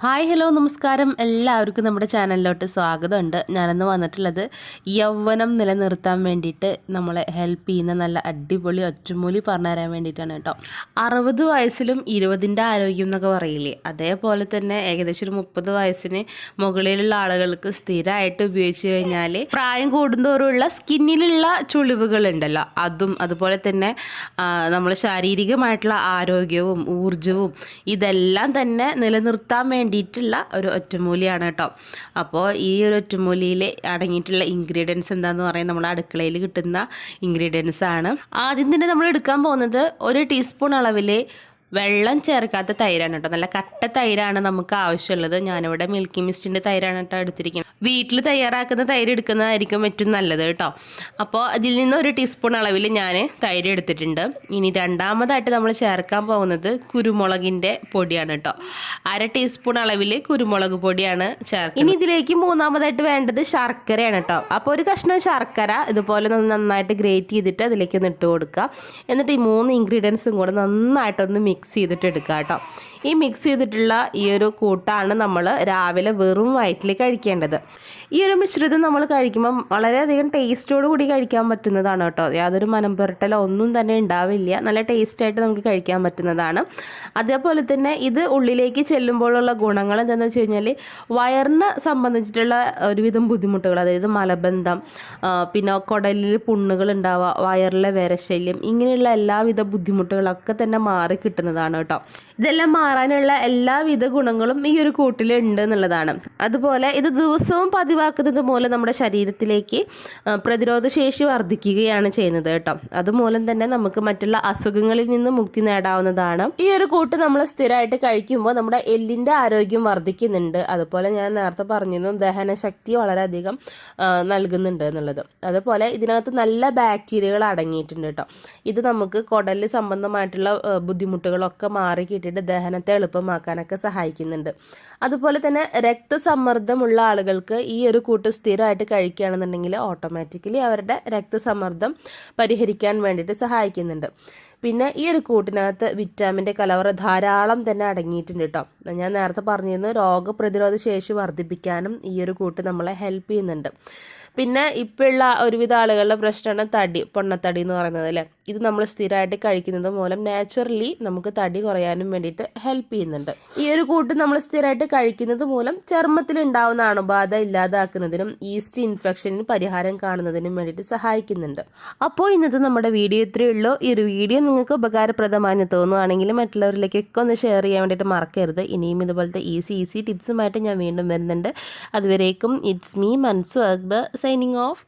Hi hello നമസ്കാരം. എല്ലാവർക്കും നമ്മുടെ ചാനലിലോട്ട് സ്വാഗതമുണ്ട്. ഞാനിന്ന് വന്നിട്ടുള്ളത് യൗവനം നിലനിർത്താൻ വേണ്ടിയിട്ട് നമ്മളെ ഹെൽപ്പ് ചെയ്യുന്ന നല്ല അടിപൊളി ഒറ്റമൂലി പറഞ്ഞു തരാൻ വേണ്ടിയിട്ടാണ് കേട്ടോ. അറുപത് വയസ്സിലും ഇരുപതിന്റെ ആരോഗ്യം എന്നൊക്കെ പറയില്ലേ? അതേപോലെ തന്നെ ഏകദേശം ഒരു മുപ്പത് വയസ്സിന് മുകളിലുള്ള ആളുകൾക്ക് സ്ഥിരമായിട്ട് ഉപയോഗിച്ച് കഴിഞ്ഞാൽ പ്രായം കൂടുന്തോറുമുള്ള സ്കിന്നിലുള്ള ചുളിവുകൾ ഉണ്ടല്ലോ അതും അതുപോലെ തന്നെ നമ്മൾ ശാരീരികമായിട്ടുള്ള ആരോഗ്യവും ഊർജവും ഇതെല്ലാം തന്നെ നിലനിർത്താൻ വേണ്ടിയിട്ടുള്ള ഒരു ഒറ്റമൂലിയാണ് കേട്ടോ. അപ്പോൾ ഈ ഒരു ഒറ്റമൂലിയിൽ അടങ്ങിയിട്ടുള്ള ഇൻഗ്രീഡിയൻസ് എന്താന്ന് പറയുന്നത് നമ്മൾ അടുക്കളയിൽ കിട്ടുന്ന ഇൻഗ്രീഡിയൻസ് ആണ്. ആദ്യം തന്നെ നമ്മൾ എടുക്കാൻ പോകുന്നത് ഒരു ടീസ്പൂൺ അളവിൽ വെള്ളം ചേർക്കാത്ത തൈരാണ് കേട്ടോ. നല്ല കട്ട തൈരാണ് നമുക്ക് ആവശ്യമുള്ളത്. ഞാനിവിടെ മിൽക്കി മിസ്റ്റിന്റെ തൈരാണ് കേട്ടോ എടുത്തിരിക്കുന്നത്. വീട്ടിൽ തയ്യാറാക്കുന്ന തൈര് എടുക്കുന്നതായിരിക്കും ഏറ്റവും നല്ലത് കേട്ടോ. അപ്പോൾ അതിൽ നിന്ന് ഒരു ടീസ്പൂൺ അളവിൽ ഞാൻ തൈര് എടുത്തിട്ടുണ്ട്. ഇനി രണ്ടാമതായിട്ട് നമ്മൾ ചേർക്കാൻ പോകുന്നത് കുരുമുളകിന്റെ പൊടിയാണ് കേട്ടോ. അര ടീസ്പൂൺ അളവിൽ കുരുമുളക് പൊടിയാണ് ചേർക്കുക ഇനി ഇതിലേക്ക് മൂന്നാമതായിട്ട് വേണ്ടത് ശർക്കരയാണ് കേട്ടോ. അപ്പോൾ ഒരു കഷ്ണം ശർക്കര ഇതുപോലെ നന്നായിട്ട് ഗ്രേറ്റ് ചെയ്തിട്ട് അതിലേക്ക് ഒന്ന് ഇട്ട് കൊടുക്കുക. എന്നിട്ട് ഈ മൂന്ന് ഇൻഗ്രീഡിയൻസും കൂടെ നന്നായിട്ടൊന്ന് മിക്സ് ചെയ്തിട്ട് എടുക്കുക കേട്ടോ. ഈ മിക്സ് ചെയ്തിട്ടുള്ള ഈ ഒരു കൂട്ടാണ് നമ്മൾ രാവിലെ വെറും വയറ്റിൽ കഴിക്കേണ്ടത്. ഈ ഒരു മിശ്രിതം നമ്മൾ കഴിക്കുമ്പം വളരെയധികം ടേസ്റ്റോട് കൂടി കഴിക്കാൻ പറ്റുന്നതാണ് കേട്ടോ. യാതൊരു മനം പുരട്ടലോ ഒന്നും തന്നെ ഉണ്ടാവില്ല. നല്ല ടേസ്റ്റായിട്ട് നമുക്ക് കഴിക്കാൻ പറ്റുന്നതാണ്. അതേപോലെ തന്നെ ഇത് ഉള്ളിലേക്ക് ചെല്ലുമ്പോഴുള്ള ഗുണങ്ങൾ എന്താണെന്ന് വെച്ച് കഴിഞ്ഞാൽ വയറിന് സംബന്ധിച്ചിട്ടുള്ള ഒരുവിധം ബുദ്ധിമുട്ടുകൾ അതായത് മലബന്ധം പിന്നെ കുടലിൽ പുണ്ണുകൾ ഉണ്ടാവുക വയറിലെ വരശല്യം ഇങ്ങനെയുള്ള എല്ലാവിധ ബുദ്ധിമുട്ടുകളൊക്കെ തന്നെ മാറി കിട്ടുന്നതാണ് കേട്ടോ. ഇതെല്ലാം മാറാനുള്ള എല്ലാവിധ ഗുണങ്ങളും ഈ ഒരു കൂട്ടിൽ ഉണ്ട് എന്നുള്ളതാണ്. അതുപോലെ ഇത് ദിവസവും പതിവാക്കുന്നത് മൂലം നമ്മുടെ ശരീരത്തിലേക്ക് പ്രതിരോധ ശേഷി വർദ്ധിക്കുകയാണ് ചെയ്യുന്നത് കേട്ടോ. അതുമൂലം തന്നെ നമുക്ക് മറ്റുള്ള അസുഖങ്ങളിൽ നിന്ന് മുക്തി നേടാവുന്നതാണ്. ഈ ഒരു കൂട്ട് നമ്മൾ സ്ഥിരമായിട്ട് കഴിക്കുമ്പോൾ നമ്മുടെ എല്ലിന്റെ ആരോഗ്യം വർദ്ധിക്കുന്നുണ്ട്. അതുപോലെ ഞാൻ നേരത്തെ പറഞ്ഞിരുന്നു ദഹനശക്തി വളരെയധികം നൽകുന്നുണ്ട് എന്നുള്ളത്. അതുപോലെ ഇതിനകത്ത് നല്ല ബാക്ടീരിയകൾ അടങ്ങിയിട്ടുണ്ട് കേട്ടോ. ഇത് നമുക്ക് കുടലിൽ സംബന്ധമായിട്ടുള്ള ബുദ്ധിമുട്ടുകളൊക്കെ മാറി കിട്ടിയിട്ട് ദഹനത്തെ എളുപ്പമാക്കാനൊക്കെ സഹായിക്കുന്നുണ്ട്. അതുപോലെ തന്നെ രക്തസമ്മർദ്ദമുള്ള ആളുകൾക്ക് ഈ ഒരു കൂട്ട് സ്ഥിരമായിട്ട് കഴിക്കുകയാണെന്നുണ്ടെങ്കിൽ ഓട്ടോമാറ്റിക്കലി അവരുടെ രക്തസമ്മർദ്ദം പരിഹരിക്കാൻ വേണ്ടിയിട്ട് സഹായിക്കുന്നുണ്ട്. പിന്നെ ഈ ഒരു കൂട്ടിനകത്ത് വിറ്റാമിന്റെ കലവറ ധാരാളം തന്നെ അടങ്ങിയിട്ടുണ്ട് കേട്ടോ. ഞാൻ നേരത്തെ പറഞ്ഞിരുന്നു രോഗപ്രതിരോധ ശേഷി വർദ്ധിപ്പിക്കാനും ഈ ഒരു കൂട്ട് നമ്മളെ ഹെൽപ്പ് ചെയ്യുന്നുണ്ട്. പിന്നെ ഇപ്പോഴുള്ള ഒരുവിധ ആളുകളുടെ പ്രശ്നമാണ് തടി പൊണ്ണത്തടി എന്ന് പറയുന്നത് അല്ലേ? ഇത് നമ്മൾ സ്ഥിരമായിട്ട് കഴിക്കുന്നത് മൂലം നാച്ചുറലി നമുക്ക് തടി കുറയാനും വേണ്ടിയിട്ട് ഹെൽപ്പ് ചെയ്യുന്നുണ്ട്. ഈ ഒരു കൂട്ട് നമ്മൾ സ്ഥിരമായിട്ട് കഴിക്കുന്നത് മൂലം ചർമ്മത്തിൽ ഉണ്ടാവുന്ന അണുബാധ ഇല്ലാതാക്കുന്നതിനും ഈസ്റ്റ് ഇൻഫെക്ഷനിന് പരിഹാരം കാണുന്നതിനും വേണ്ടിയിട്ട് സഹായിക്കുന്നുണ്ട്. അപ്പോൾ ഇന്നത്തെ നമ്മുടെ വീഡിയോ ഇത്രയേ ഉള്ളൂ. ഈ ഒരു വീഡിയോ നിങ്ങൾക്ക് ഉപകാരപ്രദമായി തോന്നുകയാണെങ്കിൽ മറ്റുള്ളവരിലേക്കൊക്കെ ഒന്ന് ഷെയർ ചെയ്യാൻ വേണ്ടിയിട്ട് മറക്കരുത്. ഇനിയും ഇതുപോലത്തെ ഈസി ഈസി ടിപ്സുമായിട്ട് ഞാൻ വീണ്ടും വരുന്നുണ്ട്. അതുവരേക്കും it's me Mansu Akbar signing off.